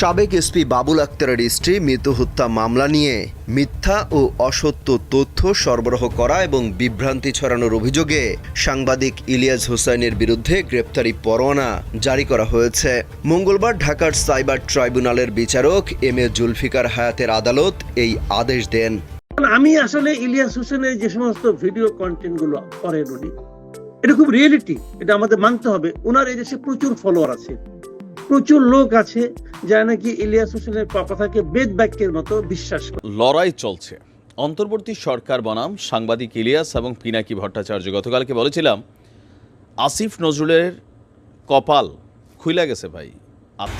সাবেক এসপি বাবুল আক্তারের স্ত্রী মৃত্যু হত্যা মামলা নিয়ে মিথ্যা ও অসত্য তথ্য সরবরাহ করা এবং বিভ্রান্তি ছড়ানোর অভিযোগে সাংবাদিক ইলিয়াস হোসেনের বিরুদ্ধে গ্রেপ্তারি পরোয়ানা জারি করা হয়েছে। মঙ্গলবার ঢাকার সাইবার ট্রাইব্যুনালের বিচারক এম এ জুলফিকার হায়াতের আদালত এই আদেশ দেন। আমি আসলে ইলিয়াস হোসেনের যে সমস্ত ভিডিও কন্টেন্টগুলো করেন উনি, এটা খুব রিয়েলিটি এটা আমাদের মানতে হবে। ওনার এই দেশে প্রচুর ফলোয়ার আছে। প্রচুর লোক আছে যারা নাকি ইলিয়াস হোসেনের কথাকে বেদ বাক্যের মতো বিশ্বাস করে। লড়াই চলছে। অন্তর্বর্তী সরকার বনাম সাংবাদিক ইলিয়াস এবং পিনাকি ভট্টাচার্য গতকালকে বলেছিলাম, আসিফ নজরুলের কপাল খুইলা গেছে ভাই।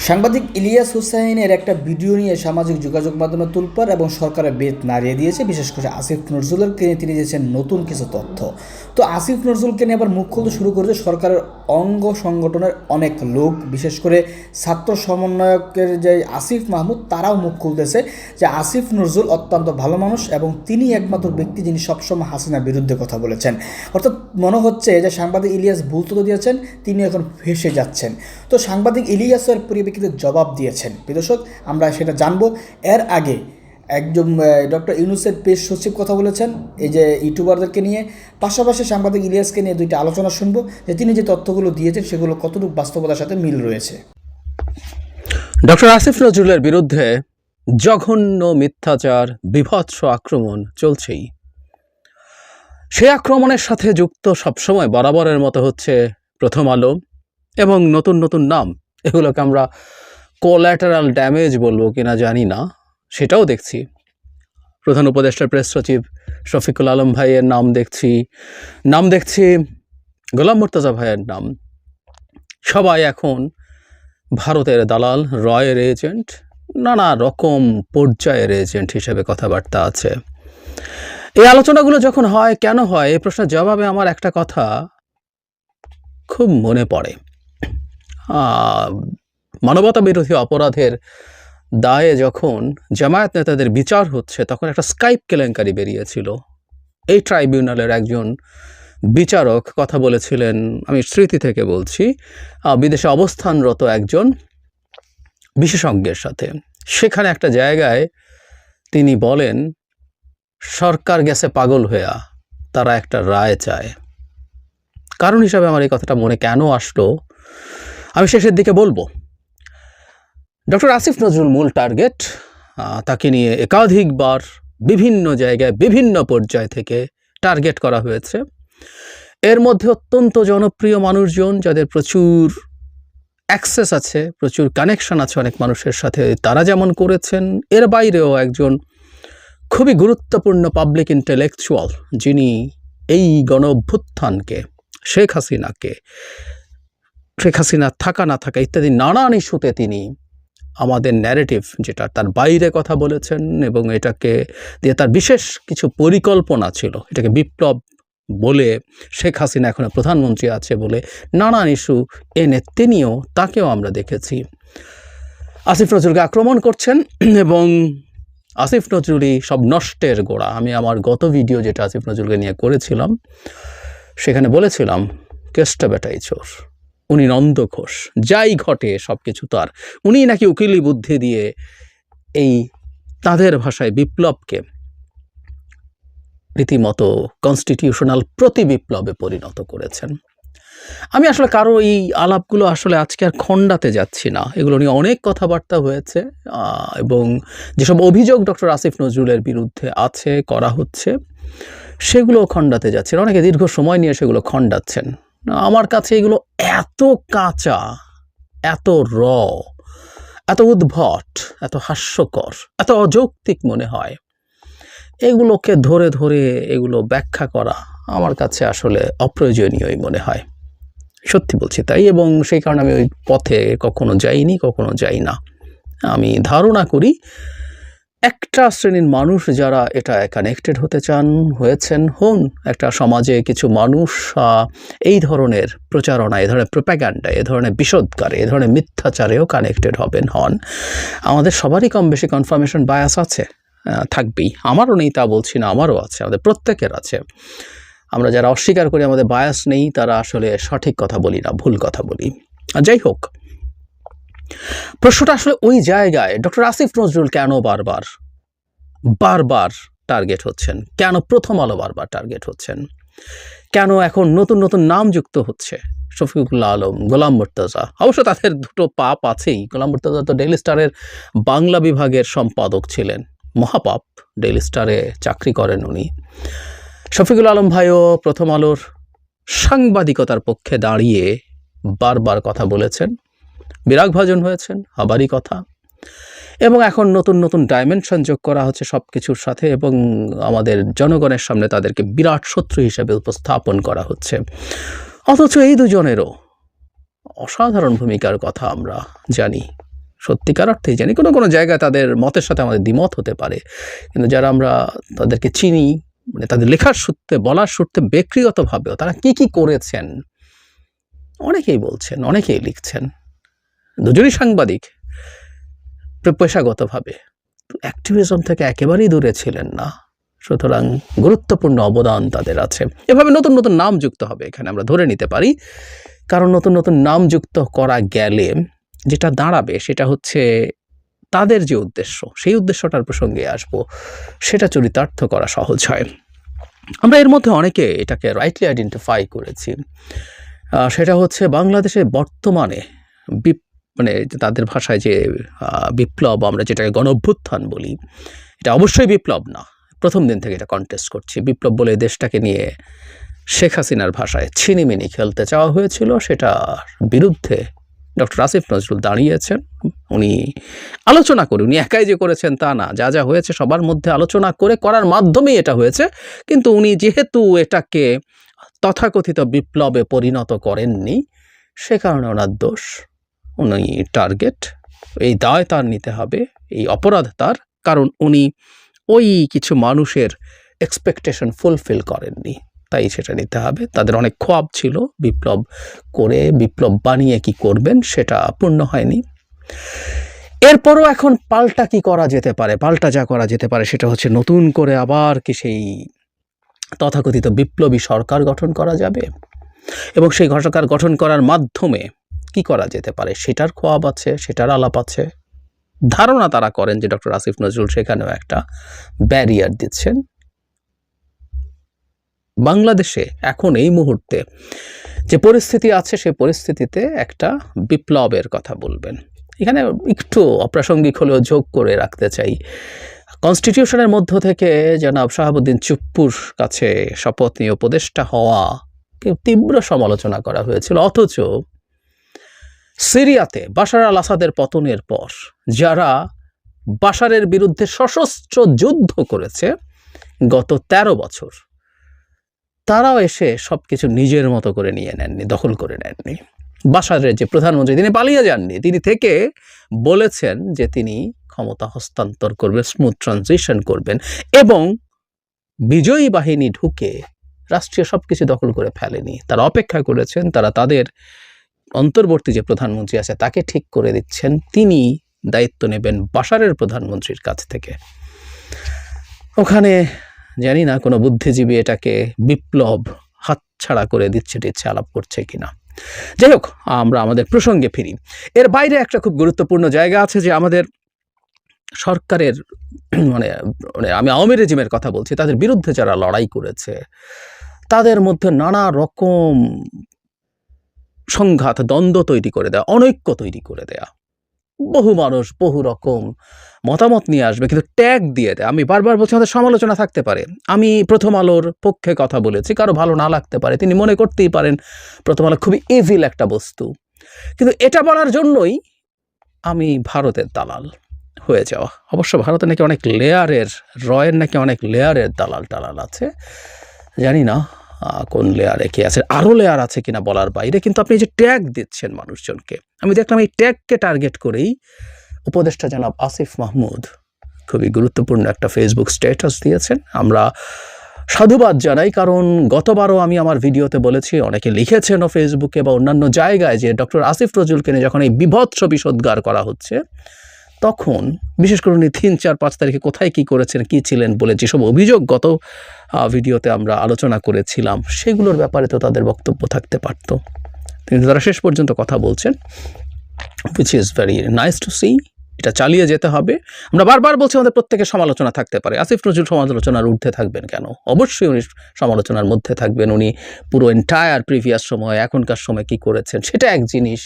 সাংবাদিক ইলিয়াস হুসাইনের একটা ভিডিও নিয়ে সামাজিক যোগাযোগ মাধ্যমে তুলপার এবং সরকারের বেদ নাড়িয়ে দিয়েছে, বিশেষ করে আসিফ নজরুলকে নিয়ে তিনি দিয়েছেন নতুন কিছু তথ্য। তো আসিফ নজরুলকে নিয়ে আবার মুখ খুলতে শুরু করেছে সরকারের অঙ্গ সংগঠনের অনেক লোক, বিশেষ করে ছাত্র সমন্বয়কের যে আসিফ মাহমুদ, তারাও মুখ খুলতেছে যে আসিফ নজরুল অত্যন্ত ভালো মানুষ এবং তিনি একমাত্র ব্যক্তি যিনি সবসময় হাসিনার বিরুদ্ধে কথা বলেছেন। অর্থাৎ মনে হচ্ছে যে সাংবাদিক ইলিয়াস ভুল তথ্য দিয়েছেন, তিনি এখন ফেসে যাচ্ছেন। তো সাংবাদিক ইলিয়াসের পরিপ্রেক্ষিতে জবাব দিয়েছেন। বিদর্শক, আমরা সেটা জানব। এর আগে একজন ডক্টর ইউনুসের পেশ সচিব কথা বলেছেন, এই যে ইউটিউবারদেরকে নিয়ে। পাশাপাশি সাংবাদিক ইলিয়াসকে নিয়ে দুইটা আলোচনা শুনব, যে তিনি যে তথ্যগুলো দিয়েছেন, সেগুলো কতটুকু বাস্তবতার সাথে মিল রয়েছে। ডক্টর আসিফ নজরুলের বিরুদ্ধে জঘন্য মিথ্যাচার, বিভৎস আক্রমণ চলছেই। সেই আক্রমণের সাথে যুক্ত সবসময় বরাবরের মতো হচ্ছে প্রথম আলো। এবং নতুন নতুন নাম, এগুলোকে আমরা কোল্যাটারাল ড্যামেজ বলব কিনা জানি না, সেটাও দেখছি। প্রধান উপদেষ্টার প্রেস সচিব শফিকুল আলম ভাইয়ের নাম দেখছি। নাম দেখছি গোলাম মুর্তাজা ভাইয়ের নাম। সবাই এখন ভারতের দালাল, রয়ের এজেন্ট নানা রকম পর্যায়ের এজেন্ট হিসেবে কথাবার্তা আছে। এই আলোচনাগুলো যখন হয়, কেন হয়? এই প্রশ্নের জবাবে আমার একটা কথা খুব মনে পড়ে। মানবতা বিরোধী অপরাধের দায়ে যখন জামায়াত নেতাদের বিচার হচ্ছে, তখন একটা স্কাইপ কেলেঙ্কারি বেরিয়েছিল। এই ট্রাইব্যুনালের একজন বিচারক কথা বলেছিলেন, আমি স্মৃতি থেকে বলছি বিদেশে অবস্থানরত একজন বিশেষজ্ঞের সাথে। সেখানে একটা জায়গায় তিনি বলেন, সরকার গেছে পাগল হইয়া, তারা একটা রায় চায়। কারণ হিসাবে আমার এই কথাটা মনে কেন আসলো? আমি শেষের দিকে বলব। ডক্টর আসিফ নজরুল মূল টার্গেট তাকে নিয়ে একাধিকবার বিভিন্ন জায়গায়, বিভিন্ন পর্যায় থেকে টার্গেট করা হয়েছে। এর মধ্যে অত্যন্ত জনপ্রিয় মানুষজন যাদের প্রচুর অ্যাক্সেস আছে, প্রচুর কানেকশন আছে অনেক মানুষের সাথে, তারা যেমন করেছেন, এর বাইরেও একজন খুবই গুরুত্বপূর্ণ পাবলিক ইন্টেলেকচুয়াল যিনি এই গণ অভ্যুত্থানকে শেখ হাসিনাকে শেখ হাসিনা থাকা না থাকা ইত্যাদি নানান ইস্যুতে তিনি আমাদের ন্যারেটিভ যেটা তার বাইরে কথা বলেছেন এবং এটাকে দিয়ে তার বিশেষ কিছু পরিকল্পনা ছিল, এটাকে বিপ্লব বলে শেখ হাসিনা এখন প্রধানমন্ত্রী আছে বলে নানান ইস্যু এনে তিনিও তাকেও আমরা দেখেছি। আসিফ নজরুলকে আক্রমণ করছেন এবং আসিফ নজরুলই সব নষ্টের গোড়া। আমি আমার গত ভিডিও যেটা আসিফ নজরুলকে নিয়ে করেছিলাম, সেখানে বলেছিলাম, কেষ্ট বেটাই চোর। উনি নন্দ ঘোষ যাই ঘটে সব কিছু তার উনি নাকি উকিলি বুদ্ধি দিয়ে এই তাদের ভাষায় বিপ্লবকে রীতিমতো কনস্টিটিউশনাল প্রতি বিপ্লবে পরিণত করেছেন। আমি আসলে কারও এই আলাপগুলো আসলে আজকে আর খণ্ডাতে যাচ্ছি না। এগুলো নিয়ে অনেক কথাবার্তা হয়েছে এবং যেসব অভিযোগ ডক্টর আসিফ নজরুলের বিরুদ্ধে আছে, করা হচ্ছে সেগুলো খণ্ডাতে যাচ্ছেন অনেকে দীর্ঘ সময় নিয়ে সেগুলো খণ্ডাচ্ছেন। আমার কাছে এগুলো এত কাঁচা, এত র, এত উদ্ভট, এত হাস্যকর, এত অযৌক্তিক মনে হয়। এগুলোকে ধরে ধরে এগুলো ব্যাখ্যা করা আমার কাছে আসলে অপ্রয়োজনীয়ই মনে হয়। সত্যি বলছি তাই, এবং সেই কারণে আমি ওই পথে কখনো যাইনি, কখনো যাই না। আমি ধারণা করি একটা শ্রেণির মানুষ যারা এটা কানেক্টেড হতে চান, হয়েছেন, হন একটা সমাজে কিছু মানুষ এই ধরনের প্রচারণা, এই ধরনের প্রোপ্যাগান্ডা এ ধরনের বিষোদ্গারে এ ধরনের মিথ্যাচারেও কানেক্টেড হবেন, হন। আমাদের সবারই কম বেশি কনফার্মেশন বায়াস আছে থাকবেই। আমারও নেই তা বলছি না, আমারও আছে, আমাদের প্রত্যেকের আছে। আমরা যারা অস্বীকার করি, আমাদের বায়াস নেই, তারা আসলে সঠিক কথা বলি না, ভুল কথা বলি। যাই হোক প্রশ্নটা আসলে ওই জায়গায় ডক্টর আসিফ নজরুল কেন বারবার বারবার টার্গেট হচ্ছেন? কেন প্রথম আলো বারবার টার্গেট হচ্ছেন? কেন এখন নতুন নতুন নাম যুক্ত হচ্ছে শফিকুল্লাহ আলম, গোলাম মুর্তাজা? অবশ্য তাদের দুটো পাপ আছেই। গোলাম মুর্তাজা তো ডেইলি স্টারের বাংলা বিভাগের সম্পাদক ছিলেন। মহাপাপ ডেইলি স্টারে চাকরি করেন উনি। শফিকুল আলম ভাইও প্রথম আলোর সাংবাদিকতার পক্ষে দাঁড়িয়ে বারবার কথা বলেছেন। বিরাগ ভাজন হয়েছেন, আবারই কথা। এবং এখন নতুন নতুন ডাইমেনশন যোগ করা হচ্ছে সব কিছুর সাথে এবং আমাদের জনগণের সামনে তাদেরকে বিরাট শত্রু হিসেবে উপস্থাপন করা হচ্ছে। অথচ এই দুজনেরও অসাধারণ ভূমিকার কথা আমরা জানি। সত্যিকার অর্থেই জানি, কোনো কোনো জায়গায় তাদের মতের সাথে আমাদের দ্বিমত হতে পারে। কিন্তু যারা আমরা তাদেরকে চিনি মানে তাদের লেখার সূত্রে, বলার সূত্রে, ব্যক্তিগতভাবেও তারা কি কি করেছেন, অনেকেই বলছেন, অনেকেই লিখছেন। দুজনই সাংবাদিক পেশাগতভাবে অ্যাক্টিভিজম থেকে একেবারেই দূরে ছিলেন না। সুতরাং গুরুত্বপূর্ণ অবদান তাদের আছে। এভাবে নতুন নতুন নাম যুক্ত হবে এখানে আমরা ধরে নিতে পারি। কারণ নতুন নতুন নাম যুক্ত করা গেলে যেটা দাঁড়াবে সেটা হচ্ছে তাদের যে উদ্দেশ্য, সেই উদ্দেশ্যটার প্রসঙ্গে আসব। সেটা চরিতার্থ করা সহজ হয়। আমরা এর মধ্যে অনেকে এটাকে রাইটলি আইডেন্টিফাই করেছি। সেটা হচ্ছে বাংলাদেশে বর্তমানে মানে তাদের ভাষায় যে বিপ্লব আমরা যেটাকে গণভ্যুত্থান বলি, এটা অবশ্যই বিপ্লব না। প্রথম দিন থেকে এটা কন্টেস্ট করছি। বিপ্লব বলে দেশটাকে নিয়ে শেখ হাসিনার ভাষায় ছিনিমিনি খেলতে চাওয়া হয়েছিল। সেটার বিরুদ্ধে ডক্টর আসিফ নজরুল দাঁড়িয়েছেন। উনি আলোচনা করে, উনি একাই যে করেছেন তা না। যা যা হয়েছে সবার মধ্যে আলোচনা করে করার মাধ্যমেই এটা হয়েছে। কিন্তু উনি যেহেতু এটাকে তথাকথিত বিপ্লবে পরিণত করেননি, সে কারণে ওনার দোষ উনি টার্গেট এই দায় তার নিতে হবে, এই অপরাধ তার, কারণ উনি ওই কিছু মানুষের এক্সপেকটেশন ফুলফিল করেননি। তাই সেটা নিতে হবে। তাদের অনেক খোয়াব ছিল, বিপ্লব করে, বিপ্লব বানিয়ে কি করবেন সেটা পূর্ণ হয়নি। এরপরও এখন পাল্টা কি করা যেতে পারে, পাল্টা যা করা যেতে পারে সেটা হচ্ছে নতুন করে আবার কি সেই তথাকথিত বিপ্লবী সরকার গঠন করা যাবে। এবং সেই সরকার গঠন করার মাধ্যমে কি করা যেতে পারে? সেটার খোয়াব আছে, সেটার আলাপ আছে। ধারণা তারা করেন যে ডক্টর আসিফ নজরুল সেখানেও একটা ব্যারিয়ার দিচ্ছেন। বাংলাদেশে এখন এই মুহূর্তে যে পরিস্থিতি আছে, সে পরিস্থিতিতে একটা বিপ্লবের কথা বলবেন। এখানে একটু অপ্রাসঙ্গিক হলেও যোগ করে রাখতে চাই। কনস্টিটিউশনের মধ্য থেকে জনাব শাহাবুদ্দিন চুপ্পুর কাছে শপথ নিয়ে উপদেষ্টা হওয়া তীব্র সমালোচনা করা হয়েছিল। অথচ সিরিয়াতে বাশার আল আসাদের পতনের পর, যারা বাশারের বিরুদ্ধে সশস্ত্র যুদ্ধ করেছে, গত ১৩ বছর, তারাও এসে সব কিছু নিজের মতো করে নিয়ে নেননি, দখল করে নেননি। বাশারের যে প্রধানমন্ত্রী, তিনি পালিয়ে যাননি। তিনি থেকে বলেছেন যে তিনি ক্ষমতা হস্তান্তর করবেন স্মুথ ট্রানজিশন করবেন এবং বিজয়ী বাহিনী ঢুকে রাষ্ট্রীয় সব কিছু দখল করে ফেলেনি। তারা অপেক্ষা করেছেন, তারা তাদের অন্তর্বর্তী যে প্রধানমন্ত্রী আছে, তাকে ঠিক করে দিচ্ছেন। তিনি দায়িত্ব নেবেন বাসারের প্রধানমন্ত্রীর কাছ থেকে। ওখানে জানি না কোনো বুদ্ধিজীবী এটাকে বিপ্লব হাতছাড়া করে দিচ্ছে টিচ্ছে আলাপ করছে কিনা। যাই হোক, আমরা আমাদের প্রসঙ্গে ফিরি। এর বাইরে একটা খুব গুরুত্বপূর্ণ জায়গা আছে যে আমাদের সরকারের মানে মানে আমি আওয়ামী রেজিমের কথা বলছি, তাদের বিরুদ্ধে যারা লড়াই করেছে, তাদের মধ্যে নানা রকম সংঘাত, দ্বন্দ্ব তৈরি করে দেয়া, অনৈক্য তৈরি করে দেয়া। বহু মানুষ বহু রকম মতামত নিয়ে আসবে, কিন্তু ট্যাগ দিয়ে দেয়। আমি বারবার বলছি, আমাদের সমালোচনা থাকতে পারে। আমি প্রথম আলোর পক্ষে কথা বলেছি, কারও ভালো না লাগতে পারে, তিনি মনে করতেই পারেন প্রথম আলো খুবই এভিল একটা বস্তু। কিন্তু এটা বলার জন্যই আমি ভারতের দালাল হয়ে যাওয়া। অবশ্য ভারতে নাকি অনেক লেয়ারের রয়ের নাকি অনেক লেয়ারের দালাল টালাল আছে, জানি না। কোন লেয়ারে কি আছে আরও লেয়ার আছে কিনা বলার বাইরে, কিন্তু আপনি যে ট্যাগ দিচ্ছেন মানুষজনকে, আমি দেখলাম এই ট্যাগকে টার্গেট করেই উপদেষ্টা জনাব আসিফ মাহমুদ খুবই গুরুত্বপূর্ণ একটা ফেসবুক স্ট্যাটাস দিয়েছেন। আমরা সাধুবাদ জানাই, কারণ গতবারও আমি আমার ভিডিওতে বলেছি, অনেকে লিখেছেনও ফেসবুকে বা অন্যান্য জায়গায় যে ডক্টর আসিফ নজরুলকে নিয়ে যখন এই বিভৎস বিষোদ্গার করা হচ্ছে তখন, বিশেষ করে উনি তিন, চার, পাঁচ তারিখে কোথায় কি করেছেন, কি ছিলেন বলে যেসব অভিযোগ গত ভিডিওতে আমরা আলোচনা করেছিলাম, সেগুলোর ব্যাপারে তো তাদের বক্তব্য থাকতে পারত। কিন্তু তারা শেষ পর্যন্ত কথা বলছেন which is very nice to see এটা চালিয়ে যেতে হবে। আমরা বারবার বলছি আমাদের প্রত্যেকের সমালোচনা থাকতে পারে। আসিফ নজরুল সমালোচনার ঊর্ধ্বে থাকবেন কেন? অবশ্যই উনি সমালোচনার মধ্যে থাকবেন। উনি পুরো এন্টায়ার প্রিভিয়াস সময়, এখনকার সময় কি করেছেন, সেটা এক জিনিস।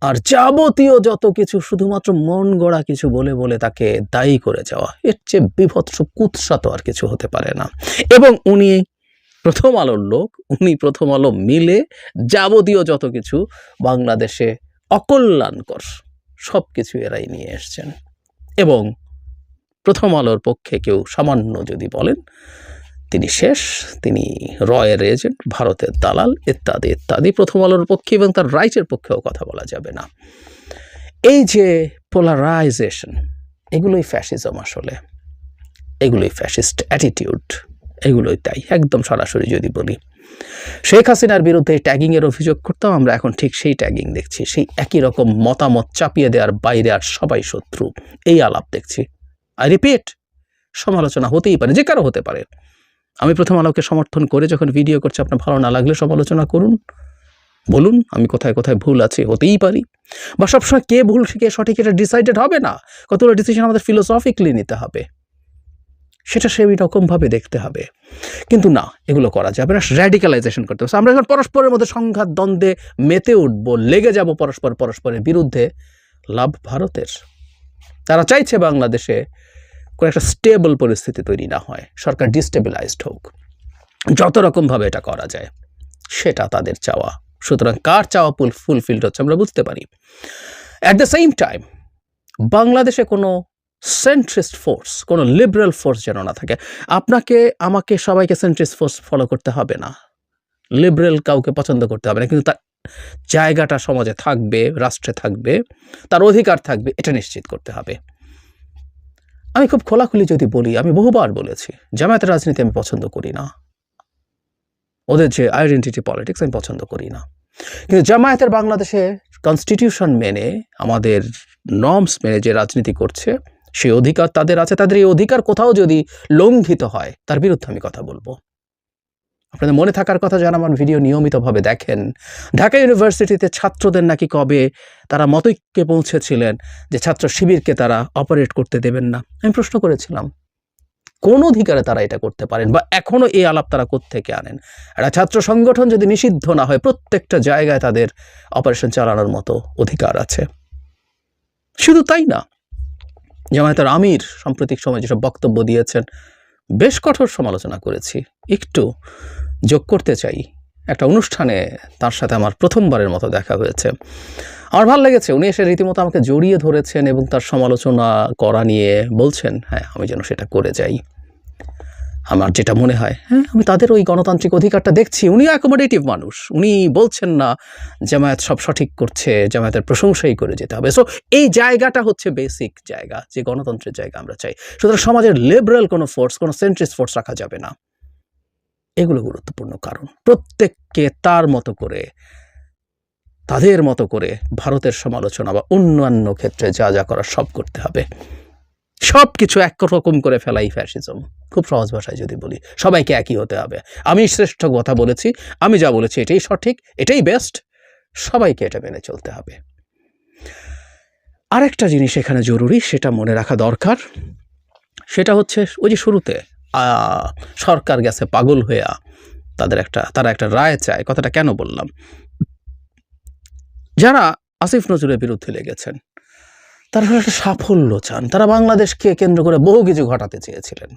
আর যাবতীয় যত কিছু, শুধুমাত্র মন গড়া কিছু বলে বলে তাকে দায়ী করে যাওয়া, এর চেয়ে বিভৎস কুৎসা তো আর কিছু হতে পারে না। এবং উনি প্রথম আলোর লোক, উনি প্রথম আলো মিলে যাবতীয় যত কিছু বাংলাদেশে অকল্যাণকর সব কিছু এরাই নিয়ে এসছেন। এবং প্রথম আলোর পক্ষে কেউ সামান্য যদি বলেন তিনি শেষ, তিনি রয়ের এজেন্ট, ভারতের দালাল, ইত্যাদি ইত্যাদি। প্রথম আলোর পক্ষে এবং তার রাইটের পক্ষেও কথা বলা যাবে না। এই যে পোলারাইজেশন এগুলোই ফ্যাসিজম আসলে। এগুলোই ফ্যাসিস্ট অ্যাটিটিউড এগুলোই তাই, একদম সরাসরি যদি বলি। শেখ হাসিনার বিরুদ্ধে ট্যাগিংয়ের অভিযোগ করতাম, আমরা এখন ঠিক সেই ট্যাগিং দেখছি। সেই একই রকম মতামত চাপিয়ে দেওয়ার বাইরে আর সবাই শত্রু। এই আলাপ দেখছি। আই রিপিট সমালোচনা হতেই পারে, যে কারও হতে পারে। আমি প্রথম আলোকে সমর্থন করে যখন ভিডিও করছি, আপনার ভালো না লাগলে সমালোচনা করুন। বলুন, আমি কোথায় কোথায় ভুল আছে? হতেই পারি। বা সবসময় কে ভুল, কে সঠিক এটা ডিসাইডেড হবে না। কতগুলো ডিসিশন আমাদের ফিলোসফিক্যালি নিতে হবে। সেটা সেই রকমভাবে দেখতে হবে। কিন্তু না, এগুলো করা যাবে না। র্যাডিক্যালাইজেশন করতে হবে। আমরা যখন পরস্পরের মধ্যে সংঘাত, দ্বন্দ্বে মেতে উঠবো, লেগে যাব পরস্পর পরস্পরের বিরুদ্ধে। লাভ ভারতের। তারা চাইছে বাংলাদেশে কোনো একটা স্টেবল পরিস্থিতি তৈরি না হয়, সরকার ডিস্টেবিলাইজড হোক। যত রকমভাবে এটা করা যায়, সেটা তাদের চাওয়া। সুতরাং কার চাওয়া ফুল ফুলফিলড হচ্ছে আমরা বুঝতে পারি। অ্যাট দ্য সেম টাইম বাংলাদেশে কোনো সেন্ট্রিস্ট ফোর্স কোনো লিবারেল ফোর্স যেন না থাকে, আপনাকে, আমাকে সবাইকে সেন্ট্রিস্ট ফোর্স ফলো করতে হবে না। লিবারেল কাউকে পছন্দ করতে হবে না, কিন্তু তার জায়গাটা সমাজে থাকবে, রাষ্ট্রে থাকবে, তার অধিকার থাকবে, এটা নিশ্চিত করতে হবে। আমি খুব খোলাখুলি যদি বলি, আমি বহুবার বলেছি জামায়াতের রাজনীতি আমি পছন্দ করি না। ওদের যে আইডেন্টিটি পলিটিক্স আমি পছন্দ করি না। কিন্তু জামায়াতের বাংলাদেশে কনস্টিটিউশন মেনে, আমাদের নর্মস মেনে যে রাজনীতি করছে, সেই অধিকার তাদের আছে। তাদের এই অধিকার কোথাও যদি লঙ্ঘিত হয়, তার বিরুদ্ধে আমি কথা বলব। আপনাদের মনে থাকার কথা যেন আমার ভিডিও নিয়মিতভাবে দেখেন। ঢাকা ইউনিভার্সিটিতে ছাত্রদের নাকি কবে তারা মতৈক্যে পৌঁছেছিলেন যে ছাত্র শিবিরকে তারা অপারেট করতে দেবেন না? আমি প্রশ্ন করেছিলাম, কোন অধিকারে তারা এটা করতে পারেন বা এখনও এই আলাপ তারা থেকে আনেন? একটা ছাত্র সংগঠন যদি নিষিদ্ধ না হয়, প্রত্যেকটা জায়গায় তাদের অপারেশন চালানোর মতো অধিকার আছে। শুধু তাই না, জামায়াতের আমির সাম্প্রতিক সময় যেসব বক্তব্য দিয়েছেন, বেশ কঠোর সমালোচনা করেছি। একটু যোগ করতে চাই। একটা অনুষ্ঠানে তার সাথে আমার প্রথমবারের মতো দেখা হয়েছে। আমার ভালো লেগেছে, উনি এসে রীতিমতো আমাকে জড়িয়ে ধরেছেন এবং তার সমালোচনা করা নিয়ে বলছেন হ্যাঁ আমি যেন সেটা করে যাই। আমার যেটা মনে হয় হ্যাঁ আমি তাদের ওই গণতান্ত্রিক অধিকারটা দেখছি, উনি অ্যাকোমোডেটিভ মানুষ, উনি বলছেন না জামায়াত সব সঠিক করছে, জামায়াতের প্রশংসাই করে যেতে হবে। সো এই জায়গাটা হচ্ছে বেসিক জায়গা, যে গণতন্ত্রের জায়গা আমরা চাই। সুতরাং সমাজের লিবারেল কোনো ফোর্স কোনো সেন্ট্রিস্ট ফোর্স রাখা যাবে না। এগুলো গুরুত্বপূর্ণ কারণ। প্রত্যেককে তার মতো করে, তাদের মতো করে ভারতের সমালোচনা বা অন্যান্য ক্ষেত্রে যা যা করা সব করতে হবে। সব কিছু একরকম করে ফেলাই ফ্যাসিজম খুব সহজ ভাষায় যদি বলি, সবাইকে একই হতে হবে। আমি শ্রেষ্ঠ কথা বলেছি, আমি যা বলেছি এটাই সঠিক, এটাই বেস্ট সবাইকে এটা মেনে চলতে হবে। আরেকটা জিনিস এখানে জরুরি, সেটা মনে রাখা দরকার, সেটা হচ্ছে ওই যে শুরুতে সরকার গেছে পাগল হইয়া তাদের একটা, তারা একটা রায় চায়। কথাটা কেন বললাম? যারা আসিফ নজরুলের বিরুদ্ধে লেগেছেন, তারা একটা সাফল্য চান। তারা বাংলাদেশকে কেন্দ্র করে বহু কিছু ঘটাতে চেয়েছিলেন।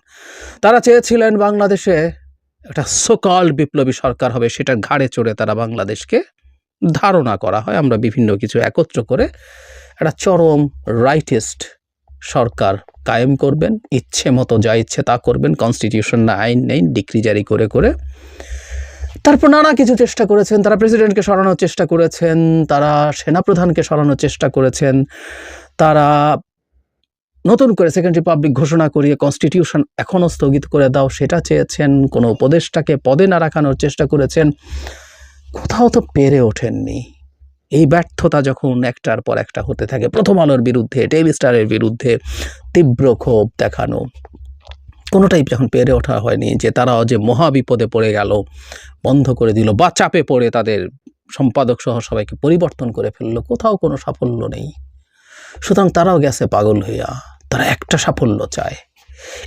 তারা চেয়েছিলেন বাংলাদেশে একটা সোকল বিপ্লবী সরকার হবে সেটার ঘাড়ে চড়ে তারা বাংলাদেশকে ধারণা করা হয়। আমরা বিভিন্ন কিছু একত্র করে একটা চরম রাইটিস্ট সরকার কায়েম করবেন, ইচ্ছে মতো যা ইচ্ছে তা করবেন কনস্টিটিউশন না আইন নেই ডিক্রি জারি করে করে। তারপর নানা কিছু চেষ্টা করেছেন, তারা প্রেসিডেন্টকে সরানোর চেষ্টা করেছেন, তারা সেনাপ্রধানকে সরানোর চেষ্টা করেছেন, তারা নতুন করে সেকেন্ড রিপাবলিক ঘোষণা করিয়ে কনস্টিটিউশন এখনও স্থগিত করে দাও, সেটা চেয়েছেন, কোনো উপদেষ্টাকে পদে না রাখানোর চেষ্টা করেছেন, কোথাও তো পেরে ওঠেননি। এই ব্যর্থতা যখন একটার পর একটা হতে থাকে, প্রথম আলোর বিরুদ্ধে টেলি স্টারের বিরুদ্ধে তীব্র ক্ষোভ দেখানো। কোনোটাই যখন পেরে ওঠা হয়নি যে তারা যে মহা বিপদে পড়ে গেল, বন্ধ করে দিল বা চাপে পড়ে তাদের সম্পাদক সহ সবাইকে পরিবর্তন করে ফেলল, কোথাও কোনো সাফল্য নেই। সুতরাং তারাও গেছে পাগল হইয়া, তারা একটা সাফল্য চায়।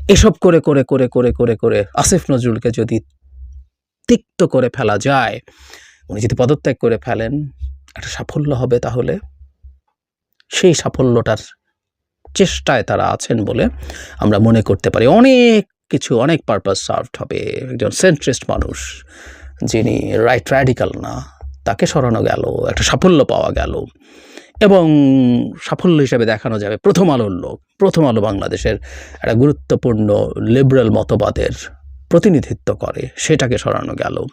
এসব করে করে করে করে করে করে আসিফ নজরুলকে যদি তিক্ত করে ফেলা যায়, উনি যদি পদত্যাগ করে ফেলেন একটা সাফল্য হবে তাহলে? সেই সাফল্যটার চেষ্টায় তারা আছেন বলে আমরা মনে করতে পারি। অনেক কিছু, অনেক পারপাস সার্ভড হবে একজন সেন্ট্রিস্ট মানুষ যিনি রাইট র্যাডিক্যাল না। তাকে সরানো গেল, একটা সাফল্য পাওয়া গেল এবং সাফল্য হিসেবে দেখানো যাবে প্রথম আলোর লোক। প্রথম আলো বাংলাদেশের একটা গুরুত্বপূর্ণ লিবারেল মতবাদের প্রতিনিধিত্ব করে। সেটাকে সরানো গেল।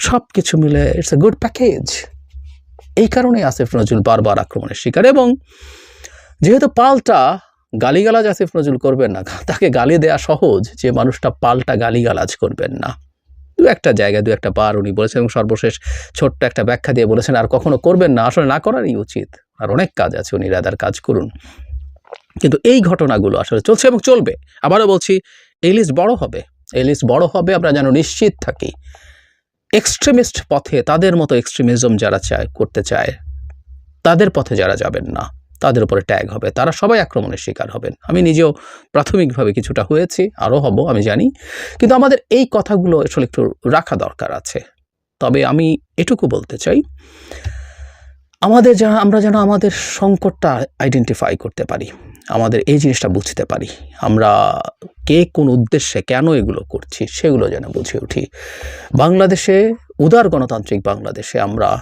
সব কিছু মিলে ইটস এ গুড প্যাকেজ এই কারণেই আসিফ নজরুল বারবার আক্রমণের শিকার এবং যেহেতু পাল্টা গালিগালাজ আসিফ নজরুল করবেন না, তাকে গালি দেয়া সহজ যে মানুষটা পাল্টা গালিগালাজ করবেন না। দু একটা জায়গায়, দু একটা বার উনি বলেছেন এবং সর্বশেষ ছোট্ট একটা ব্যাখ্যা দিয়ে বলেছেন, আর কখনো করবেন না, আসলে না করারই উচিত। আর অনেক কাজ আছে, উনি রাদার কাজ করুন। কিন্তু এই ঘটনাগুলো আসলে চলছে এবং চলবে। আবারও বলছি, এই লিস্ট বড় হবে। এই লিস্ট বড় হবে, আমরা যেন নিশ্চিত থাকি। এক্সট্রিমিস্ট পথে তাদের মতো এক্সট্রিমিজম যারা চায়, করতে চায়, তাদের পথে যারা যাবেন না, তাদের উপরে ট্যাগ হবে, তারা সবাই আক্রমণের শিকার হবেন। আমি নিজেও প্রাথমিকভাবে কিছুটা হয়েছি, আরও হব, আমি জানি, কিন্তু আমাদের এই কথাগুলো আসলে একটু রাখা দরকার আছে। তবে আমি এটুকু বলতে চাই, আমাদের যেন আমরা যেন আমাদের সংকটটা আইডেন্টিফাই করতে পারি। আমাদের এই জিনিসটা বুঝতে পারি। আমরা কে কোন উদ্দেশ্যে কেন এগুলো করছি সেগুলো যেন বুঝে উঠি। বাংলাদেশে, উদার গণতান্ত্রিক বাংলাদেশে আমরা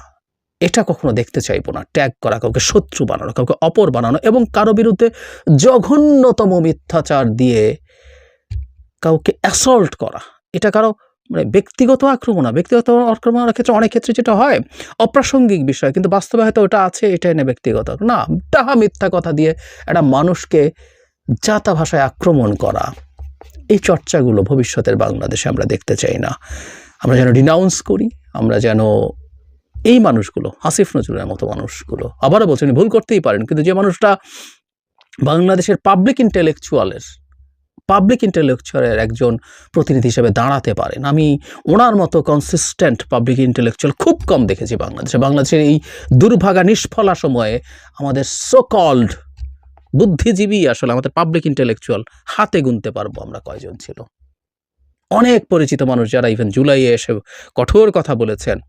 এটা কখনো দেখতে চাইব না। ট্যাগ করা, কাউকে শত্রু বানানো, কাউকে অপর বানানো এবং কারও বিরুদ্ধে জঘন্যতম মিথ্যাচার দিয়ে কাউকে অ্যাসল্ট করা। এটা কারও মানে ব্যক্তিগত আক্রমণ ব্যক্তিগত আক্রমণের ক্ষেত্রে অনেক ক্ষেত্রে যেটা হয়, অপ্রাসঙ্গিক বিষয়, কিন্তু বাস্তবে হয়তো ওটা আছে, এটাই না ব্যক্তিগত। না ডাহা মিথ্যা কথা দিয়ে একটা মানুষকে জাতা ভাষায় আক্রমণ করা, এই চর্চাগুলো ভবিষ্যতের বাংলাদেশে আমরা দেখতে চাই না। আমরা যেন ডিনাউন্স করি, আমরা যেন এই মানুষগুলো, আসিফ নজরুলের মতো মানুষগুলো, আবারও বলছেন ভুল করতেই পারেন, কিন্তু যে মানুষটা বাংলাদেশের পাবলিক ইন্টেলেকচুয়ালের পাবলিক ইন্টেলেকচুয়ালের একজন প্রতিনিধি হিসেবে দাঁড়াতে পারেন। আমি ওনার মতো কনসিস্টেন্ট পাবলিক ইন্টেলেকচুয়াল খুব কম দেখেছি বাংলাদেশে। বাংলাদেশের এই দুর্ভাগা নিষ্ফলা সময়ে আমাদের সো কল্ড বুদ্ধিজীবী আসলে আমাদের পাবলিক ইন্টেলেকচুয়াল হাতে গুনতে পারব আমরা কয়জন ছিল। অনেক পরিচিত মানুষ যারা ইভেন জুলাইয়ে এসে কঠোর কথা বলেছেন।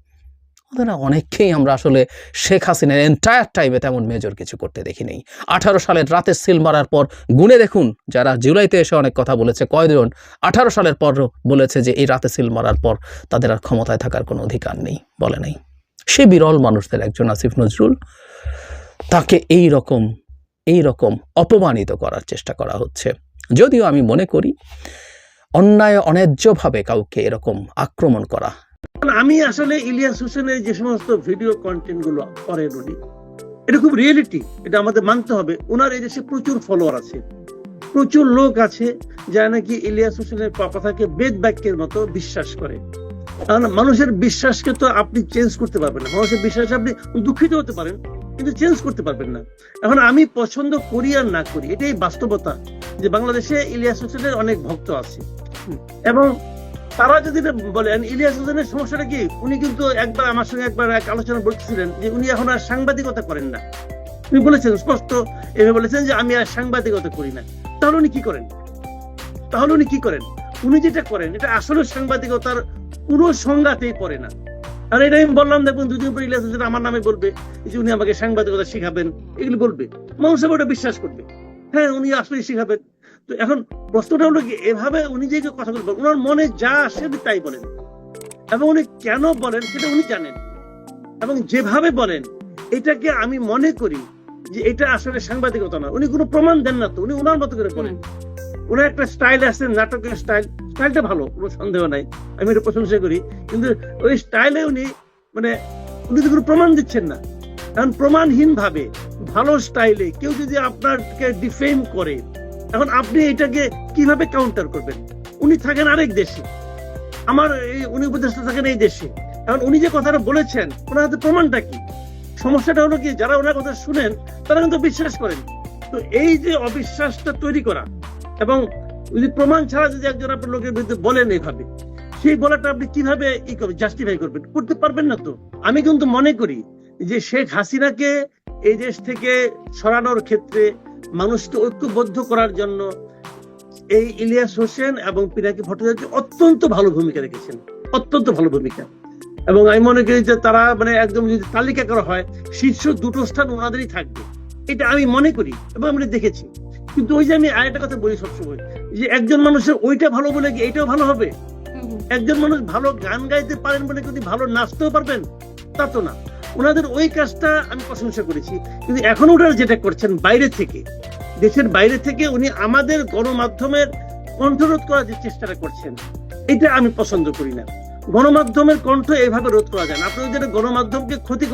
ওদের অনেককেই আমরা আসলে শেখ হাসিনার এন্টায়ার টাইমে তেমন মেজর কিছু করতে দেখি নেই আঠারো সালের রাতে সিল মারার পর গুনে দেখুন, যারা জুলাইতে এসে অনেক কথা বলেছে, কয়জন? আঠারো সালের পর বলেছে যে এই রাতে সিল মারার পর তাদের আর ক্ষমতায় থাকার কোনো অধিকার নেই, বলে নাই। সে বিরল মানুষদের একজন আসিফ নজরুল। তাকে এই রকম এই রকম অপমানিত করার চেষ্টা করা হচ্ছে। যদিও আমি মনে করি, অন্যায়, অন্যায্যভাবে কাউকে এরকম আক্রমণ করা আমি আসলে ইলিয়াস হোসেনের যে সমস্ত ভিডিও কন্টেন্টগুলো করেন উনি এটা খুব রিয়েলিটি এটা আমাদের মানতে হবে। ওনার এই দেশে প্রচুর ফলোয়ার আছে, প্রচুর লোক আছে যারা নাকি ইলিয়াস হোসেনের কথাকে বেদ বাক্যের মতো বিশ্বাস করে। কারণ মানুষের বিশ্বাসকে তো আপনি চেঞ্জ করতে পারবেন না। মানুষের বিশ্বাসে আপনি দুঃখিত হতে পারেন, কিন্তু চেঞ্জ করতে পারবেন না। এখন আমি পছন্দ করি আর না করি, এটাই বাস্তবতা যে বাংলাদেশে ইলিয়াস হোসেনের অনেক ভক্ত আছে। এবং তারা যদি বলেন, ইলিয়াস হোসেনের সমস্যাটা কি? উনি কিন্তু একবার আমার সঙ্গে একবার এক আলোচনা বলতেছিলেন যে উনি এখন আর সাংবাদিকতা করেন না। উনি বলেছেন, স্পষ্ট, এভাবে বলেছেন যে আমি আর সাংবাদিকতা করি না। তাহলে উনি কি করেন? তাহলে উনি কি করেন? উনি যেটা করেন, এটা আসলে সাংবাদিকতার পুরো সংজ্ঞাতেই পড়ে না। আর এটা আমি বললাম, দেখুন, দুদিন পর ইলিয়াস হোসেন আমার নামে বলবে যে উনি আমাকে সাংবাদিকতা শিখাবেন। এগুলি বলবে। মানুষ ওটা বিশ্বাস করবে। হ্যাঁ উনি আসলে শিখাবেন। তো এখন প্রশ্নটা হলো কি এভাবে উনি যে কথাগুলো বলেন ওনার মনে যা আসে উনি তাই বলেন। এবং উনি কেন বলেন সেটা উনি জানেন। এবং যেভাবে বলেন এটাকে আমি মনে করি যে এটা আসলে সাংবাদিকতা না উনি কোনো প্রমাণ দেন না তো উনি ওনার মতো করে বলেন। ওনার একটা স্টাইল আছে নাটকের স্টাইল। স্টাইলটা ভালো কোনো সন্দেহ নাই। আমি এটা প্রশংসা করি। কিন্তু ওই স্টাইলে উনি মানে উনি তো কোনো প্রমাণ দিচ্ছেন না। কারণ প্রমাণহীন ভাবে ভালো স্টাইলে কেউ যদি আপনাকে ডিফেম করে এখন আপনি এটাকে কীভাবে কাউন্টার করবেন? উনি থাকেন আরেক দেশে। আমার উনি উপদেষ্টা থাকেন এই দেশে। এখন উনি যে কথাটা বলেছেন, ওনার হাতে প্রমাণটা কি? সমস্যাটা হলো কি, যারা ওনার কথা শুনেন, তারা কিন্তু বিশ্বাস করেন। তো এই যে অবিশ্বাসটা তৈরি করা এবং যদি প্রমাণ ছাড়া যদি একজন আপনার লোকের বিরুদ্ধে বলেন এইভাবে সেই বলাটা আপনি কীভাবে ই করবেন জাস্টিফাই করবেন? করতে পারবেন না তো। আমি কিন্তু মনে করি যে শেখ হাসিনাকে এই দেশ থেকে সরানোর ক্ষেত্রে মানুষকে ঐক্যবদ্ধ করার জন্য এই ইলিয়াস হোসেন এবং পিনাকি ভট্টাচার্য অত্যন্ত ভালো ভূমিকা রেখেছেন অত্যন্ত ভালো ভূমিকা। এবং আমি মনে করি যে তারা মানে একদম যদি তালিকা করা হয় শীর্ষ দুটো স্থান ওনাদেরই থাকবে। এটা আমি মনে করি এবং আমরা দেখেছি। কিন্তু ওই যে আমি আরেকটা কথা বলি সবসময় যে একজন মানুষের ওইটা ভালো বলে কি এইটাও ভালো হবে? একজন মানুষ ভালো গান গাইতে পারেন বলে যদি ভালো নাচতেও পারবেন? তা তো না। ওনাদের ওই কাজটা আমি প্রশংসা করেছি। কিন্তু এখন ওনারা যেটা করছেন বাইরে থেকে, দেশের বাইরে থেকে উনি আমাদের গণমাধ্যমের কণ্ঠরোধ করার যে চেষ্টাটা করছেন, এটা আমি পছন্দ করি না। গণমাধ্যমের কণ্ঠ এইভাবে রোধ করা যায় না। আপনি যদি গণমাধ্যমকে ক্ষতি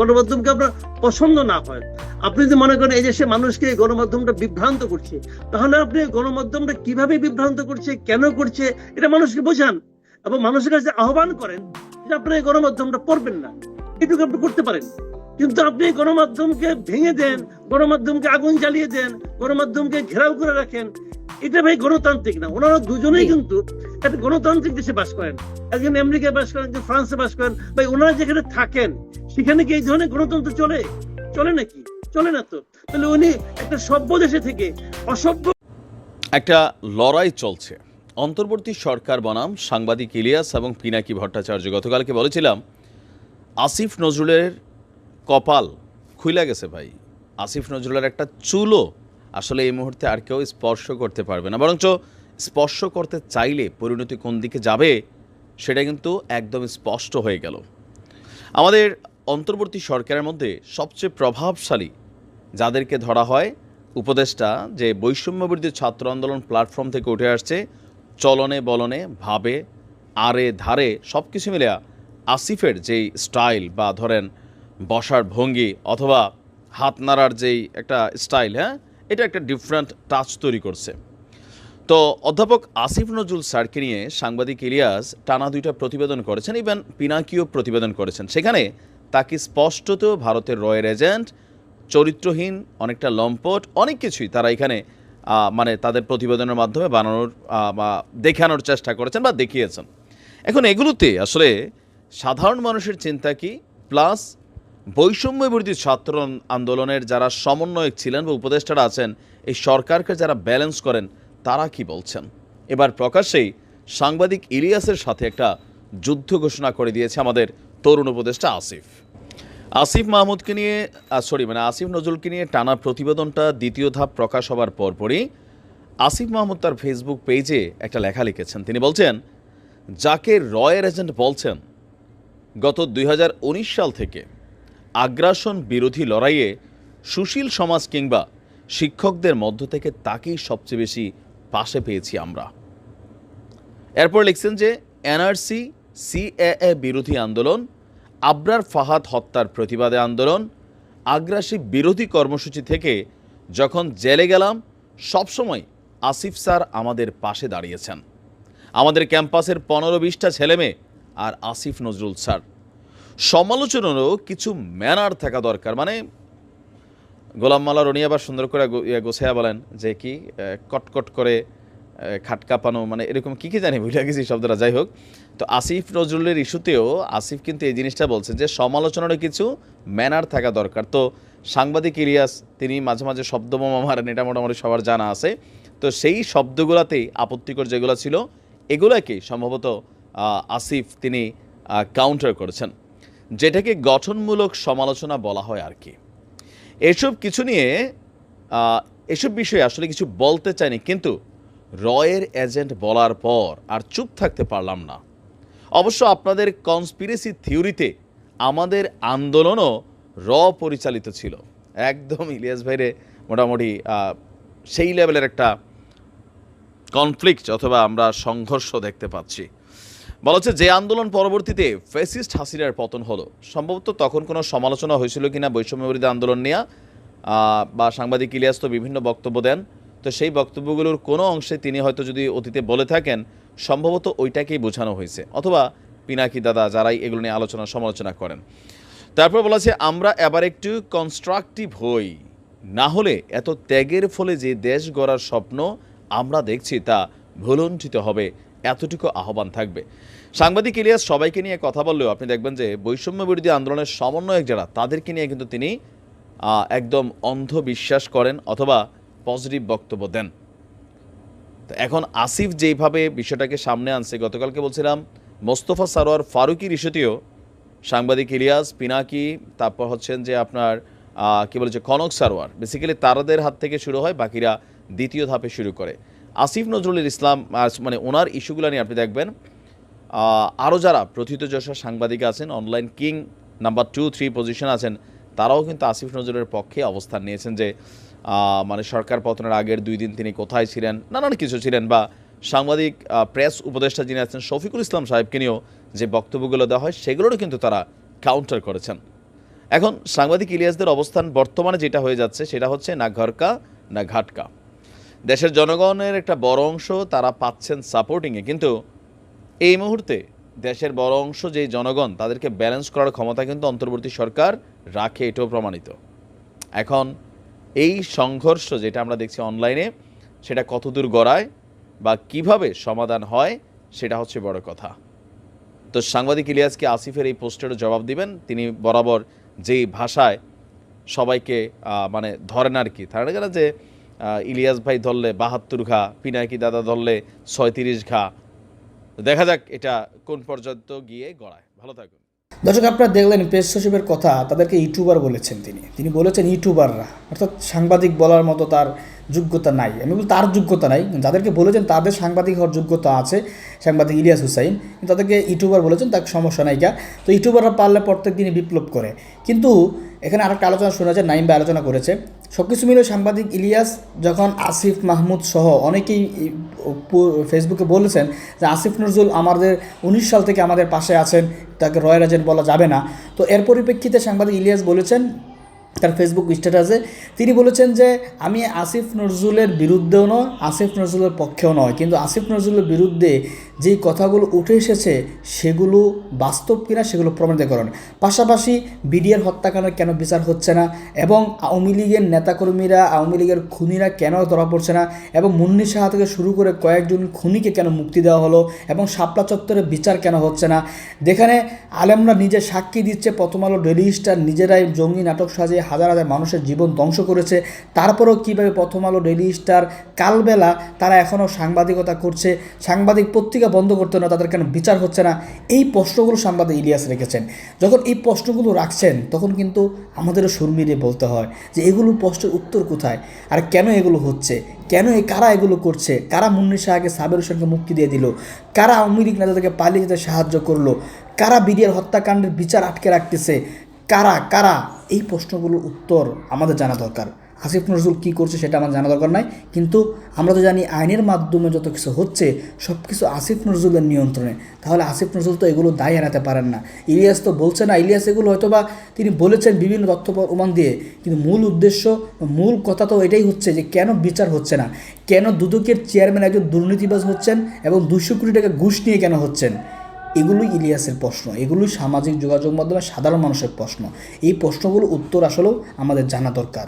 গণমাধ্যমকে আপনার পছন্দ না হয়, আপনি যদি মনে করেন এই দেশে মানুষকে গণমাধ্যমটা বিভ্রান্ত করছে, তাহলে আপনি গণমাধ্যমটা কীভাবে বিভ্রান্ত করছে, কেন করছে, এটা মানুষকে বোঝান এবং মানুষের কাছে আহ্বান করেন যে আপনি এই গণমাধ্যমটা পড়বেন না। এটুকু আপনি করতে পারেন। কিন্তু আপনি গণমাধ্যমকে ভেঙে দেন গণমাধ্যমকে আগুন জ্বালিয়ে দেন গণমাধ্যমকে ঘেরাও করে রাখেন এটা ভাই গণতান্ত্রিক না। ওনারা দুজনেই কিন্তু একটা গণতান্ত্রিক দেশে বাস করেন। একজন আমেরিকায় বাস করেন একজন ফ্রান্সে বাস করেন। ভাই ওনারা যেখানে থাকেন সেখানে কি এই ধরনের গণতন্ত্র চলে? চলে নাকি? চলে না তো? তাহলে উনি একটা সভ্য দেশে থেকে অসভ্য একটা লড়াই চলছে। অন্তর্বর্তী সরকার বনাম সাংবাদিক ইলিয়াস এবং পিনাকি ভট্টাচার্য গতকালকে বলেছিলাম আসিফ নজরুলের কপাল খুইলা গেছে ভাই। আসিফ নজরুলের একটা চুলও আসলে এই মুহূর্তে আর কেউ স্পর্শ করতে পারবে না। বরঞ্চ স্পর্শ করতে চাইলে পরিণতি কোন দিকে যাবে সেটা কিন্তু একদম স্পষ্ট হয়ে গেল। আমাদের অন্তর্বর্তী সরকারের মধ্যে সবচেয়ে প্রভাবশালী যাদেরকে ধরা হয় উপদেষ্টা যে বৈষম্যবিরোধী ছাত্র আন্দোলন প্ল্যাটফর্ম থেকে উঠে আসছে, চলনে বলনে, ভাবে, আরে ধারে সব কিছু মিলে আসিফের যেই স্টাইল বা ধরেন বসার ভঙ্গি অথবা হাত নাড়ার যেই একটা স্টাইল হ্যাঁ এটা একটা ডিফারেন্ট টাচ তৈরি করছে। তো অধ্যাপক আসিফ নজরুল স্যারকে নিয়ে সাংবাদিক ইলিয়াস টানা দুইটা প্রতিবেদন করেছেন ইভেন পিনাকিও প্রতিবেদন করেছেন। সেখানে তাকে স্পষ্টত ভারতের রয়ের এজেন্ট, চরিত্রহীন, অনেকটা লম্পট, অনেক কিছুই তারা এখানে মানে তাদের প্রতিবেদনের মাধ্যমে বানানোর বা দেখানোর চেষ্টা করেছেন বা দেখিয়েছেন। এখন এগুলোতে আসলে সাধারণ মানুষের চিন্তা কি? প্লাস বৈষম্য ছাত্র আন্দোলনের যারা সমন্বয়ক ছিলেন বা উপদেষ্টারা আছেন, এই সরকারকে যারা ব্যালেন্স করেন, তারা কি বলছেন? এবার প্রকাশেই সাংবাদিক ইলিয়াসের সাথে একটা যুদ্ধ ঘোষণা করে দিয়েছে আমাদের তরুণ উপদেষ্টা আসিফ। আসিফ মাহমুদকে নিয়ে সরি মানে আসিফ নজরুলকে নিয়ে টানা প্রতিবেদনটা দ্বিতীয় ধাপ প্রকাশ হবার পরপরই আসিফ মাহমুদ তার ফেসবুক পেজে একটা লেখা লিখেছেন। তিনি বলছেন, যাকে রয়ের এজেন্ট বলছেন গত দুই হাজার উনিশ সাল থেকে আগ্রাসন বিরোধী লড়াইয়ে সুশীল সমাজ কিংবা শিক্ষকদের মধ্য থেকে তাকেই সবচেয়ে বেশি পাশে পেয়েছি আমরা। এরপর লিখছেন যে, এনআরসি, সিএএ বিরোধী আন্দোলন, আবরার ফাহাদ হত্যার প্রতিবাদে আন্দোলন, আগ্রাসী বিরোধী কর্মসূচি থেকে যখন জেলে গেলাম, সবসময় আসিফ স্যার আমাদের পাশে দাঁড়িয়েছেন। আমাদের ক্যাম্পাসের পনেরো বিশটা ছেলেমেয়ে আর আসিফ নজরুল স্যার। সমালোচনারও কিছু ম্যানার থাকা দরকার। মানে গোলাম মালা রনি আবার সুন্দর করে ইয়ে গোছায়া বলেন যে কি কটকট করে খাট কাঁপানো মানে এরকম কি কি জানি ভুলে গেছি শব্দটা, যাই হোক। তো আসিফ নজরুলের ইস্যুতেও আসিফ কিন্তু এই জিনিসটা বলছে যে সমালোচনারও কিছু ম্যানার থাকা দরকার। তো সাংবাদিক ইলিয়াস, তিনি মাঝে মাঝে শব্দবোমা মারেন, এটা মোটামুটি সবার জানা আছে। তো সেই শব্দগুলাতেই আপত্তিকর যেগুলো ছিল এগুলোকে সম্ভবত আসিফ তিনি কাউন্টার করেছেন। যেটাকে গঠনমূলক সমালোচনা বলা হয় আর কি। এসব কিছু নিয়ে এসব বিষয়ে আসলে কিছু বলতে চাইনি, কিন্তু রয়ের এজেন্ট বলার পর আর চুপ থাকতে পারলাম না। অবশ্য আপনাদের কনস্পিরেসি থিওরিতে আমাদের আন্দোলনও র পরিচালিত ছিল। একদম ইলিয়াস ভাইরে, মোটামুটি সেই লেভেলের একটা কনফ্লিক্ট অথবা আমরা সংঘর্ষ দেখতে পাচ্ছি। বলা হচ্ছে যে আন্দোলন পরবর্তীতে ফেসিস্ট হাসিনার পতন হলো। সম্ভবত তখন কোনো সমালোচনা হয়েছিল কিনা, বৈষম্যবিরোধী আন্দোলন নিয়ে বা সাংবাদিক ইলিয়াস তো বিভিন্ন বক্তব্য দেন। তো সেই বক্তব্যগুলোর কোনো অংশে তিনি হয়তো যদি অতীতে বলে থাকেন, সম্ভবত ওইটাকেই বোঝানো হয়েছে। অথবা পিনাকি দাদা যারাই এগুলো নিয়ে আলোচনা, সমালোচনা করেন। তারপর বলা আছে আমরা এবার একটু কনস্ট্রাকটিভ হই। না হলে এত ত্যাগের ফলে যে দেশ গড়ার স্বপ্ন আমরা দেখছি তা ভুলণ্ঠিত হবে। এতটুকু আহ্বান থাকবে। সাংবাদিক ইলিয়াস সবাইকে নিয়ে কথা বললেও আপনি দেখবেন যে বৈষম্য বিরোধী আন্দোলনের সমন্বয়ক যারা, তাদেরকে নিয়ে কিন্তু তিনি একদম অন্ধ বিশ্বাস করেন অথবা পজিটিভ বক্তব্য দেন। তো এখন আসিফ যেইভাবে বিষয়টাকে সামনে আনছে, গতকালকে বলছিলাম, মোস্তফা সারোয়ার ফারুকির ইস্যুতেও সাংবাদিক ইলিয়াস, পিনাকি, তারপর হচ্ছেন যে আপনার কি বলেছে কনক সারোয়ার। বেসিক্যালি তারাদের হাত থেকে শুরু হয়, বাকিরা দ্বিতীয় ধাপে শুরু করে। আসিফ নজরুল ইসলাম মানে ওনার ইস্যুগুলো নিয়ে আপনি দেখবেন আরও যারা প্রথিত প্রথিতযশা সাংবাদিক আছেন online king number two three position আছেন, তারাও কিন্তু আসিফ নজরুলের পক্ষে অবস্থান নিয়েছেন যে মানে সরকার পতনের আগের দুই দিন তিনি কোথায় ছিলেন, নানান কিছু ছিলেন বা সাংবাদিক প্রেস উপদেষ্টা যিনি আছেন শফিকুল ইসলাম সাহেবকে নিয়েও যে বক্তব্যগুলো দেওয়া হয়, সেগুলোরও কিন্তু তারা কাউন্টার করেছেন। এখন সাংবাদিক ইলিয়াসদের অবস্থান বর্তমানে যেটা হয়ে যাচ্ছে, সেটা হচ্ছে না ঘরকা, না ঘাটকা। দেশের জনগণের একটা বড় অংশ তারা পাচ্ছেন সাপোর্টিংয়ে কিন্তু এই মুহূর্তে দেশের বড় অংশ যেই জনগণ, তাদেরকে ব্যালেন্স করার ক্ষমতা কিন্তু অন্তর্বর্তী সরকার রাখে, এটাও প্রমাণিত। এখন এই সংঘর্ষ যেটা আমরা দেখছি অনলাইনে সেটা কতদূর গড়ায় বা কীভাবে সমাধান হয়, সেটা হচ্ছে বড় কথা। তো সাংবাদিক ইলিয়াসকে আসিফের এই পোস্টেরও জবাব দিবেন। তিনি বরাবর যেই ভাষায় সবাইকে মানে ধরেন আর কি গেলে যে ইলিয়াস ভাই ধরলে বাহাত্তর ঘা, পিনাকি দাদা ধরলে ছয়ত্রিশ ঘা। দেখা যাক এটা কোন পর্যন্ত গিয়ে গড়ায়। ভালো থাকুন। দর্শক, আপনারা দেখলেন প্রেস সচিবের কথা, তাদেরকে ইউটিউবার বলেছেন তিনি। তিনি বলেছেন ইউটিউবাররা, অর্থাৎ সাংবাদিক বলার মতো তার যোগ্যতা নাই। আমি বলি তার যোগ্যতা নাই। যাদেরকে বলেছেন তাদের সাংবাদিক হওয়ার যোগ্যতা আছে সাংবাদিক ইলিয়াস হুসাইন। তাদেরকে ইউটিউবার বলেছেন, তার সমস্যা নাই গা। তো ইউটিউবাররা পারলে প্রত্যেক দিনই বিপ্লব করে। কিন্তু এখানে আরেকটা আলোচনা শোনা যায়, নাইম ভাই আলোচনা করেছে। সব কিছু মিলে সাংবাদিক ইলিয়াস, যখন আসিফ মাহমুদ সহ অনেকেই ফেসবুকে বলেছেন যে আসিফ নজরুল আমাদের উনিশ সাল থেকে আমাদের পাশে আছেন, তাকে রয়্যাল এজেন্ট বলা যাবে না। তো এর পরিপ্রেক্ষিতে সাংবাদিক ইলিয়াস বলেছেন তার ফেসবুক স্ট্যাটাসে তিনি বলেছেন যে, আমি আসিফ নজরুলের বিরুদ্ধেও নয়, আসিফ নজরুলের পক্ষেও নয়। কিন্তু আসিফ নজরুলের বিরুদ্ধে যেই কথাগুলো উঠে এসেছে, সেগুলো বাস্তব কিনা, সেগুলো প্রমাণিত করেন পাশাপাশি বিডিআর হত্যাকাণ্ডের কেন বিচার হচ্ছে না? এবং আওয়ামী লীগের নেতাকর্মীরা, আওয়ামী লীগের খুনিরা কেন ধরা পড়ছে না? এবং মুন্নি সাহা থেকে শুরু করে কয়েকজন খুনিকে কেন মুক্তি দেওয়া হলো? এবং শাপলা চত্বরে বিচার কেন হচ্ছে না? যেখানে আলেমরা নিজে সাক্ষী দিচ্ছে প্রথম আলো ডেলি স্টার নিজেরাই জঙ্গি নাটক সাজিয়ে হাজার হাজার মানুষের জীবন ধ্বংস করেছে। তারপরেও কীভাবে প্রথম আলো ডেলি স্টার কালবেলা, তারা এখনও সাংবাদিকতা করছে। সাংবাদিক পত্রিকা বন্ধ করতে না তাদের কেন বিচার হচ্ছে না? এই প্রশ্নগুলো সাংবাদিক ইলিয়াস রেখেছেন। যখন এই প্রশ্নগুলো রাখছেন, তখন কিন্তু আমাদেরও সুর মিলিয়ে বলতে হয় যে, এগুলো প্রশ্নের উত্তর কোথায়? আর কেন এগুলো হচ্ছে? কেন এই কারা এগুলো করছে? কারা মুন্নি শাহকে সাবের হোসেনকে মুক্তি দিয়ে দিল? কারা আওয়ামী লীগ নেতাদেরকে পালিয়ে যেতে সাহায্য করল? কারা বিডিআর হত্যাকাণ্ডের বিচার আটকে রাখতেছে? কারা কারা? এই প্রশ্নগুলোর উত্তর আমাদের জানা দরকার। আসিফ নজরুল কী করছে সেটা আমার জানা দরকার নাই। কিন্তু আমরা তো জানি আইনের মাধ্যমে যত কিছু হচ্ছে সব কিছু আসিফ নজরুলের নিয়ন্ত্রণে। তাহলে আসিফ নজরুল তো এগুলো দায় এড়াতে পারেন না। ইলিয়াস তো বলছে না, ইলিয়াস এগুলো হয়তো বা তিনি বলেছেন বিভিন্ন তথ্য প্রমাণ দিয়ে। কিন্তু মূল উদ্দেশ্য, মূল কথা তো এটাই হচ্ছে যে কেন বিচার হচ্ছে না? কেন দুদকের চেয়ারম্যান একজন দুর্নীতিবাজ হচ্ছেন এবং দুশো কোটি টাকা ঘুষ নিয়ে কেন হচ্ছেন? এগুলোই ইলিয়াসের প্রশ্ন, এগুলোই সামাজিক যোগাযোগ মাধ্যমে সাধারণ মানুষের প্রশ্ন। এই প্রশ্নগুলো উত্তর আসলেও আমাদের জানা দরকার।